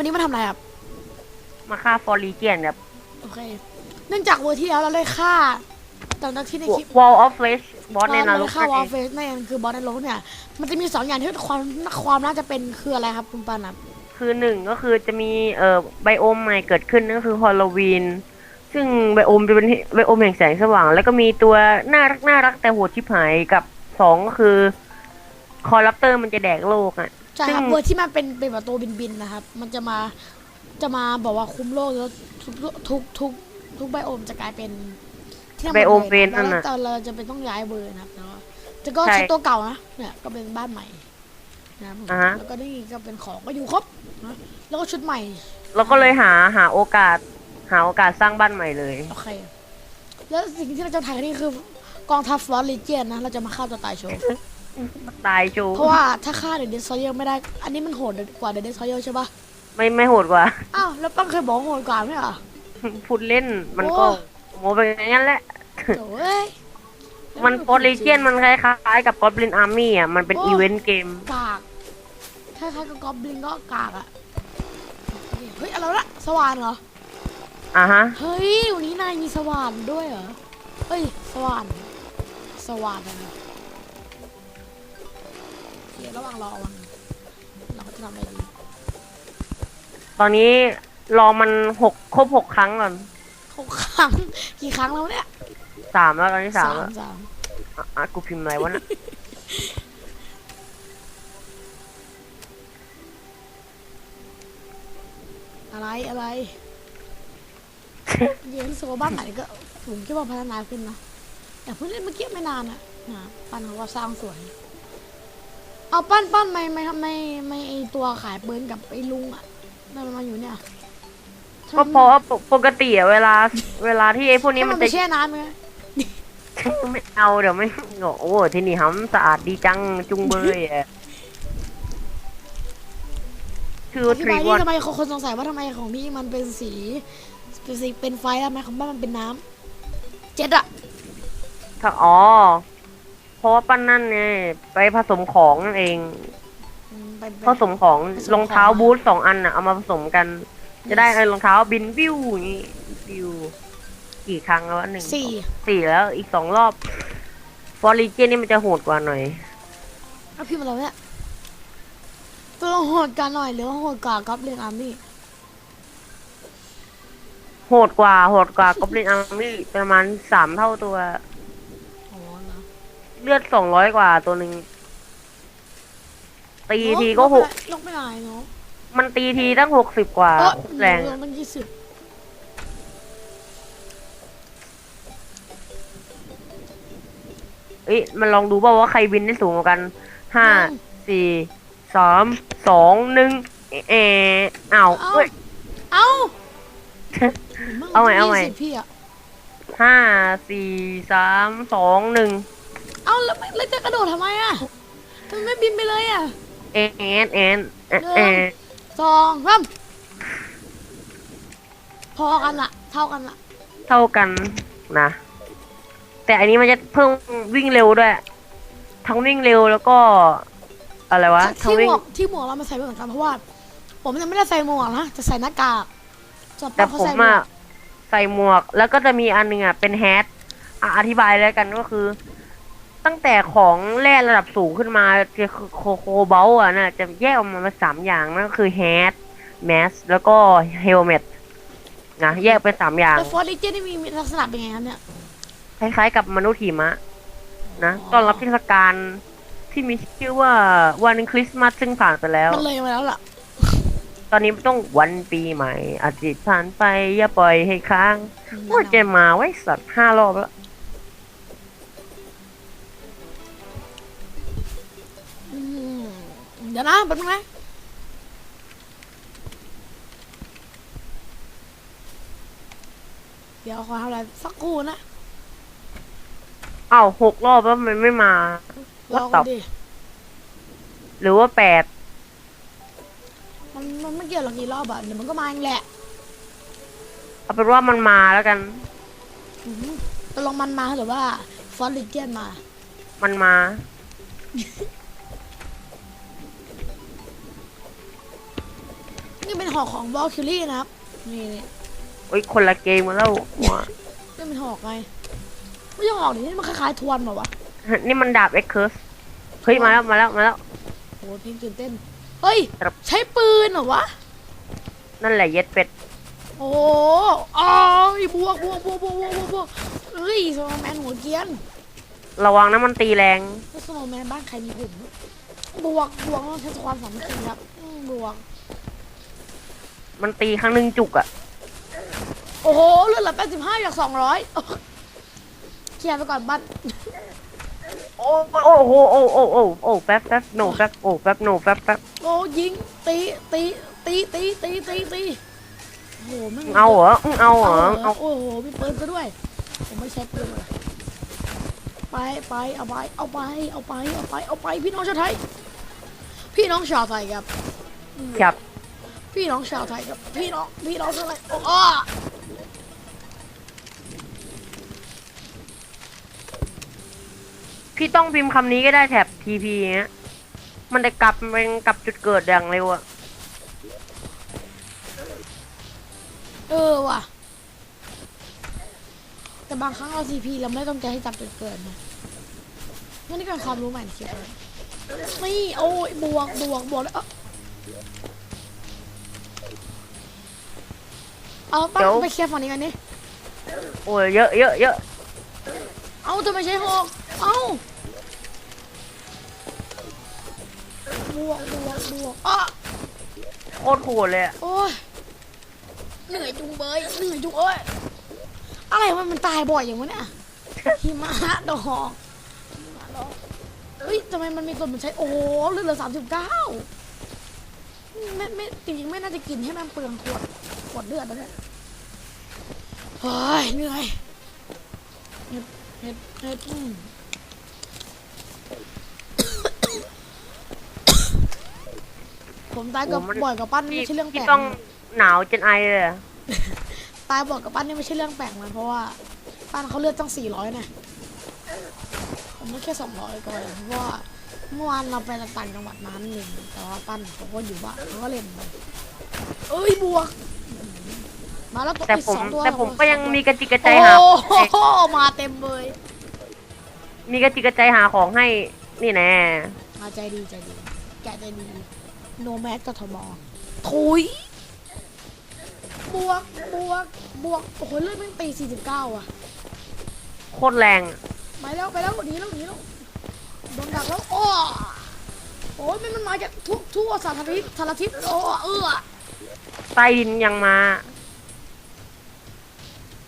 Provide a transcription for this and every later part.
วันนี้มาทำอะไรครับ มาฆ่าฟอร์ลีเจียนแบบโอเค เนื่องจากเวอร์ที่แล้วเราได้ฆ่าตอนที่ในคลิป Wall of Flesh บอสในนรเรากได้ฆ่าวอลนั่นเฟเองสนั่นเองคือบอสในโลกเนี่ยมันจะมีสองอย่างที่ความความน่าจะเป็นคืออะไรครับคุณปานับคือหนึ่งก็คือจะมีเอ่อไบโอมใหม่เกิดขึ้นนั่นก็คือฮอลโลวีนซึ่งไบโอมจะเป็นไบโอมแห่งแสงสว่าง แล้วก็มีตัวน่ารักน่ารักแต่โหดชิบหายกับสองก็คือคอร์รัปเตอร์มันจะแดกโลกอะ ใช่ครับซึ่ง เวอร์ที่มันเป็นเป็นแบบตัวบินๆนะครับ มันจะมาจะมาบอกว่าคุมโลกแล้วทุกทุกทุกทุกไบโอมจะกลายเป็นที่ทำไบโอมลยเฟนนั่นแล้วน่ะแต่เราจะเป็นต้องย้ายเบอร์นะครับแต่ว่าแต่ก็ใช่ใช้ตัวเก่านะเนี่ยก็เป็นบ้านใหม่นะครับผมอ่าฮะ แล้วก็นี่ก็เป็นของก็อยู่ครบนะแล้วก็ชุดใหม่เราก็เลยหาหาโอกาส หาโอกาสสร้างบ้านใหม่เลย โอเคแล้วสิ่งที่เราจะถ่ายกันนี่คือกองทัพฟลอสลีเจียนนะเราจะมาฆ่าตัวตายโชว์ ตายโจเพราะว่าถ้าฆ่าเดอะเดสซอยเยอร์ไม่ได้ อันนี้มันโหดกว่าเดอะเดสซอยเยอร์ใช่ปะไม่ไม่โหดกว่า อ้าว แล้วปังเคยบอกว่าโหดกว่าไม่เหรอพูดเล่นมันก็โอ้โมไปอย่างนั้นแหละโอ้ยมันฟอร์ลีเจียนมันคล้ายๆกับกอบลินอาร์มี่อะ มันเป็นโอ้อีเวนต์เกมกาก คล้ายๆกับกอบลินก็กากอะเฮ้ยอะไรวะสว่านเหรอ อะฮะ เฮ้ยวันนี้นายมีสว่านด้วยเหรอ เฮ้ย สว่าน สว่านอะไรเดี๋ยวระหว่างรอวันเราก็จะทำอะไรดีตอนนี้รอมันหกครบหกครั้งก่อนหกครั้งกี่ครั้งแล้วเนี่ยสามแล้วตอนนี้สามแล้วสามอะอะกูพิมพ์อะไรวะนะอะไรอะไรเย็นโซบ้านไหนก็ผมคิดว่าพัฒนาขึ้นนะแต่เพิ่งเล่นเมื่อกี้ไม่นานอะนะปั้นเขาก็สร้างสวย เอาปั้นปั้นไม่ไม่ไม่ไม่ไอตัวขายปืนกับไอลุงอะนั่นมันมาอยู่เนี่ยก็เพราะว่าปกปกติอะเวลา เวลาที่ไอ้พวกนี้ให้มัมันนไปจะแช่น้ำไงไม่เอาเดี๋ยวไม่โอ้โหที่นี่หำสะอาดดีจังจุงเบยอะคืออธิทรีบายดิวันทำไมคนสงสัยว่าทำไมของพี่มันเป็นสีเป็นสีเป็นไฟทำไมของบ้านมันเป็นน้ำเจ็ดอะถ้าอ๋อ เพราะว่าปั้นนั่นไงไปผสมของนั่นเอง อืมไปไป ผสมของผสมของ รองเท้าบูทสองอันน่ะเอามาผสมกัน จะได้ไอ้รองเท้าบินวิวอย่างงี้วิวกี่ครั้งแล้ววะหนึ่งสี่สี่แล้วอีกสองรอบฟอร์ลีเจนนี่มันจะโหดกว่าหน่อย เอาพี่มาแล้วเนี่ยตัวโหดกันหน่อยหรือว่าโหดกว่ากับเรียนอาร์มี่โหดกว่าโหดกว่ากอบลินอาร์มี่ประมาณสามเท่าตัวอ๋อนะ เลือดสองร้อยกว่าตัวหนึ่งตีทีก็หกลงไปไหนเนาะมันตีทีตั้งหกสิบกว่า เออแรงลงตั้งยี่สิบเอ้ยมันลองดูเปล่าว่าใครบินได้สูงกว่ากันห้าสี่สามสองหนึ่งเอออ้าวเอ้ย เอ้าเอาใหม่เอาใหม่ ยี่สิบพี่อะห้าสี่สามสองหนึ่ง เอ้าแล้วไม่แล้วจะกระโดดทำไมอะทำไมไม่บินไปเลยอะเอ็นเอ็นเอ็นเอ็นสองสามพอกันละเท่ากันละเท่ากันนะ แต่อันนี้มันจะเพิ่มวิ่งเร็วด้วย ทั้งวิ่งเร็วแล้วก็ อะไรวะ ทั้งที่หวิ่มง วกที่หมวกเรามาใส่ไปเหมือนกันเพราะว่า ผมยังไม่ได้ใส่หมวกนะจะใส่หน้ากากส่วนแต่ป้าเขาผมใส่หมวอะกใส่หมวกแล้วก็จะมีอันหนึงอะเป็นแฮทอะอธิบายแล้วกันก็คือ ตั้งแต่ของแร่ระดับสูงขึ้นมาจะคือโคโคเบลอะนะจะแยกออกมาเป็นสามอย่างนั่นก็คือแฮทแมสแล้วก็เฮลเมตนะแยกเป็นสามอย่างแต่ฟอร์ดิเจนี่มีมีลักษณะเป็นไงครับเนี่ยคล้ายๆกับมนุษย์หิมะนะอ๋อต้อนรับเทศกาลที่มีชื่อว่าวันคริสต์มาสซึ่งผ่านไปแล้วมันเลยมาแล้วล่ะ ตอนนี้ต้องวันปีใหม่อาทิตย์ผ่านไปอย่าปล่อยให้ค้างว่าจะมาไว้สัตว์ห้ารอบแล้ว เดี๋ยวนะแป๊บนึงนะเดี๋ยวขอทำอะไรสักครู่นะอ้าวหกรอบแล้วมันไม่มารวัดอตักับนดิหรือว่าแปดมันมันไม่เกี่ยวหรอกกี่รอบอะเดี๋ยวมันก็มาเองแหละเอาเป็นว่ามันมาแล้วกันอืมตกลงมันมาหรือว่าฟอร์ดิเจนมา มันมา นนี่เป็นหอกของบอลคิวรี่นะครับ นี่นี่โอ้ยคนละเกมมาแล้วหัวนี่เป็นหอกไง ไม่ใช่หอกดินี่มันคล้ายๆทวนเหรอวะนี่มันดาบเอ็กเคิร์สเฮ้ยมาแล้วมาแล้วมาแล้วโหเพลงตื่นเต้น เฮ้ยครับใช้ปืนเหรอวะ นั่นแหละเย็ดเป็ด โอ้โหอ้าวบวกบวกบวกบวกบวกบวกบวกเฮ้ยสโนว์แมนหัวเกรียน ระวังนะมันตีแรงแล้วสโนว์แมนบ้านใครมีผมบวกบวกต้องใช้ความสามัคคีครับอืมบวก มันตีครั้งหนึ่งจุกอะโอ้โหเลือดเหลือแปดสิบห้าจากสองร้อยเคลียร์ไปก่อนบัตรโอ้โอ้โอ้โอ้โอ้โอ้โอ้แป๊บแป๊บโนแป๊บโอ้แป๊บโนแป๊บแป๊บโอ้ยิงตีตีตีตีตีตีตีโอ้โหแม่งเอาเหรอมึงเอาเหรอเอาเอาโอ้โหมีปืนซะด้วยผมไม่ใช้ปืนเลยไปไปเอาไปเอาไปเอาไปเอาไปเอาไปพี่น้องชาวไทย พี่น้องชาวไทยครับครับ พี่น้องชาวไทยครับพี่น้องพี่น้องชาวไทยโอ้อ้อพี่ต้องพิมพ์คำนี้ก็ได้แท็บทีพีเงี้ย มันจะกลับเป็นกลับจุดเกิดอย่างเร็วอะเออว่ะ แต่บางครั้งเราซีพีเราไม่ต้องใจให้จับจุดเกิดนะนั่นนี่เป็นความรู้ใหม่ในชีวิตเลยนี่โอ้ยบวกบวกบวกแล้ว เอ้าเอาตั้งไปเคลียร์ฝั่งนี้กันนี่โอ้ยเยอะเยอะเยอะเอาทำไมใช้หอกเอาบวกบวกบวกอะโคตรโหดเลยอะโอ้ยเหนื่อยจุงเบยเหนื่อยจุงเอ้ยอะไรวะมันตายบ่อยอย่างวะเนี่ยหิมะดอกหิมะดอกเฮ้ยทำไมมันมีคนมันใช้โอ้โหเลือดเหลือสามสิบเก้าไม่ไม่จริงๆไม่น่าจะกินให้มันเปลืองขวด ขวดเลือดนะเนี่ยเฮ้ยเหนื่อยเฮ็ดเฮ็ดเฮ็ดอืมผมตายกับบ่อยกับปั้นนี่พี่ไม่ใช่เรื่องแปลพี่กต้องนะหนาวจนไอเลยอะตายบ่อยกับปั้นนี่ไม่ใช่เรื่องแปลกนะเพราะว่าปั้นเขาเลือดตั้งสี่ร้อยนะผมได้แค่สองร้อยก็เลยเพราะว่าเมื่อวานเราไปต่างจังหวัดนั้นหนึ่งแต่ว่าปั้นเขาก็อยู่บ้านเขาก็เล่นไปเอ้ยบวก มาแล้วตัวแต่อีกผมสองตัวแต่ผมก็ยังมีกระจิกกระใจโอ้หาโหมาเต็มเลยมีกระจิกกระใจหาของให้นี่แน่มาใจดีใจดีแกใจดีโนแมสกทมถุยบวกบวกบวกโอ้โหเลือดแม่งตีสี่สิบเก้าอะโคตรแรงอะไปแล้วไปแล้วหนีแล้วหนีแล้วโดนดักแล้วโอ้โอ้ยมันมันมาจากทุกทั่วสารทิศสารทิศโอ้เอื้อใต้ดินยังมา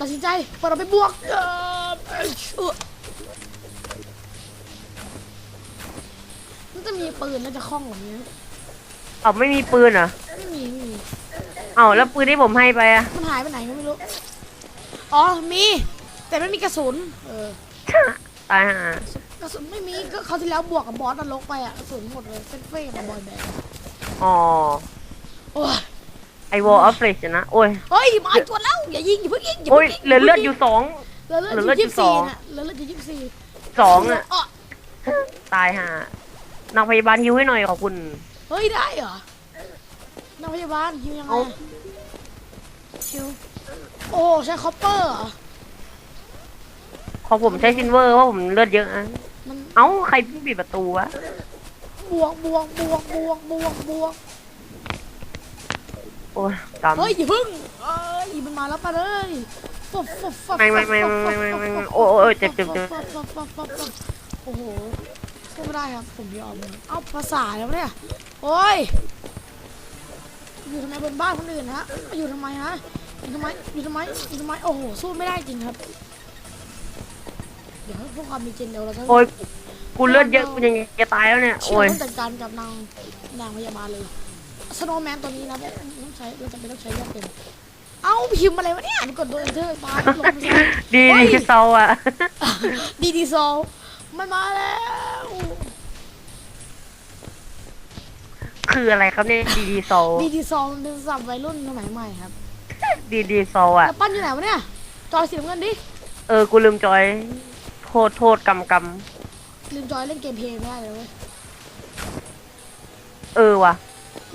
ตัดสินใจเปิดเราไปบวกเออเอ้ยเอื้อมันจะมีปืนแล้วจะคล่องกว่านี้เอาไม่มีปืนเหรอไม่มีไม่มีเอาแล้วปืนที่ผมให้ไปอะมันหายไปไหนก็ไม่รู้ อ๋อมี แต่ไม่มีกระสุน เออตายห่ากระสุนไม่มีก็เขาวที่แล้วบวกกับบอสนรกไปอะกระสุนหมดเลยเฟ้เฟ้กับบอยแบนด์อ๋อโอ้ย ไอวอลออฟเฟชนะ โอ้ย เฮ้ยมาอีกตัวแล้วอย่ายิงอย่าเพิ่งยิงอย่าโอ้ยเพิ่งยิงเหลือเลือดอยู่สอง เหลือเลือดเหลืออเลือดยู่อยู่ยี่สิบสี่สองน่ะเหลือเลือดอยู่ยี่สิบสี่สองอะอะตายห่านางพยาบาลฮิวให้หน่อยขอบคุณ เฮ้ยได้เหรอนางพยาบาลฮิวยังไงเอา อะฮิวโอ้ใช้คอปเปอร์เหรอขอผมใช้ซินเวอร์เพราะผมเลือดเยอะนะมันเอ้า ใครเพิ่งปิดประตูวะบวกบวกบวกบวกบวกบวก โอ้ยกำเฮ้ยอย่าพึ่งเอ้ยมันมาแล้วปะเลยฟุบฟุบฟุบไม่ไม่ไม่ไม่ไม่ไม่ไม่โอ้โอ้โอ้เจ็บเจ็บเจ็บฟุบฟุบฟุบฟุบฟุบโอ้โหสู้ไม่ได้ครับผมยอมเลยเอ้าภาษาแล้วเนี่ยโอ้ยอยู่ทำไมบนบ้านคนอื่นฮะอยู่ทำไมฮะอยู่ทำไมอยู่ทำไมอยู่ทำไมโอ้โหสู้ไม่ได้จริงครับ เดี๋ยวพวกความมีเจนเดี๋ยวเราจะโอ้ยกูเลือดเยอะกูยังจะตายแล้วเนี่ยเชื่โอ้อยต้องจัดการกับนางนางพยาบาลเลย สโนว์แมนตัวนี้นะต้องใช้เราจะเป็นต้องใช้เลือดเป็น เอ้าพิมพ์อะไรวะเนี่ยกดตัวเอนเตอร์ตายลงไปดีเฮ้ดียที่เซาอะ ดีดีโซลมันมาแล้ว คืออะไรครับเนี่ยดีดีโซดีดีโซลมันเป็นศัพท์วัยรุ่นสมัยใหม่ครับ ดีดีโซอะแล้วปั้นอยู่ไหนวะเนี่ย จอยสีน้ำเงินดิ เออ กูลืมจอย โทษโทษกำกลืมจอยเล่นเกมเพลย์ไม่ได้เลยเว้ยำเออว่ะ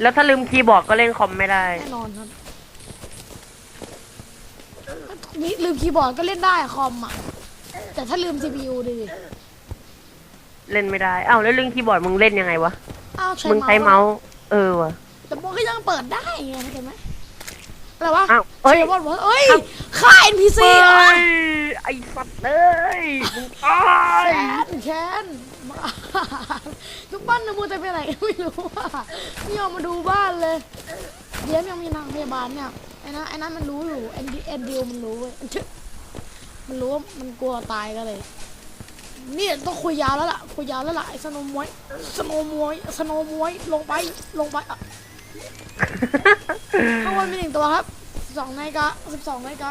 แล้วถ้าลืมคีย์บอร์ดก็เล่นคอมไม่ได้ แน่นอนครับนี่ลืมคีย์บอร์ดก็เล่นได้อะคอมอะ แต่ถ้าลืม CPU ดิเล่นไม่ได้อ้าวแล้วลืมคีย์บอร์ดมึงเล่นยังไงวะ อ้าวใช้มึงใช้เมาส์เมาส์เออวะ แต่มันก็ยังเปิดได้ไงเข้าใจไหมอะไรวะอ้าวเอ้ยเชื่อว่าว่าเอ้ย ค่า NPC เฮ้เหรอย ไอ้สัตว์เลยมึงตายแคนแคนมาทุกบ้านในมือแต่ไปไหนก็ไม่รู้อะไม่ยอมมาดูบ้านเลยเดี๋ยวยังมีนางพยาบาลเนี่ยไอ้นั้นไอ้นั้นมันรู้อยู่เอ็นดีเอ็นดิวมันรู้เว้ยมันรู้ว่ามันกลัวตายก็เลยนี่ต้องคุยยาวแล้วล่ะคุยยาวแล้วล่ะไอ้สโนว์มวยสโนว์มวยสโนว์มวยลงไปลงไปอะข้างบนมีหนึ่งตัวครับสิบสองนาฬิกาสิบสองนาฬิกา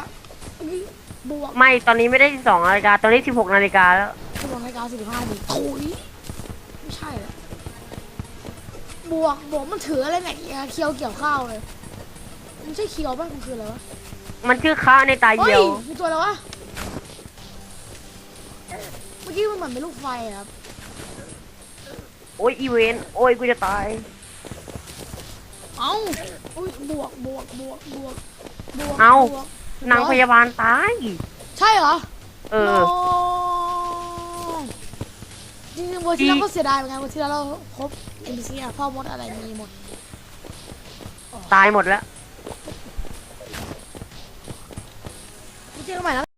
อุ๊ย บวกไม่ตอนนี้ไม่ได้สองนาฬิกาตอนนี้สิบหกนาฬิกาแล้วสิบสองนาฬิกาสิบห้านาทีถุยไม่ใช่แหละบวกบวกมันถืออะไรเนี่ยเคียวเกี่ยวข้าวเลยมันไม่ใช่เคียวป่ะมันคืออะไรวะมันชื่อค้าในตาเฮ้เยียยวมีตัวอะไรวะเมื่อกี้มันเหมือนเป็นลูกไฟอะครับโอ้ยอีเวนต์โอ้ยกูจะตายเอ้าอุ้ยบวกบวกบวกบวกบวกเอ้าบวก นางพยาบาลตาย ใช่เหรอเออโจริงๆเวอร์ที่แล้วก็เสียดายเหมือนกันเวอร์ที่แล้วเราครบ NPC อะพ่อมดอะไรมีหมด ตายหมดแล้วเจอกันใหม่แล้ว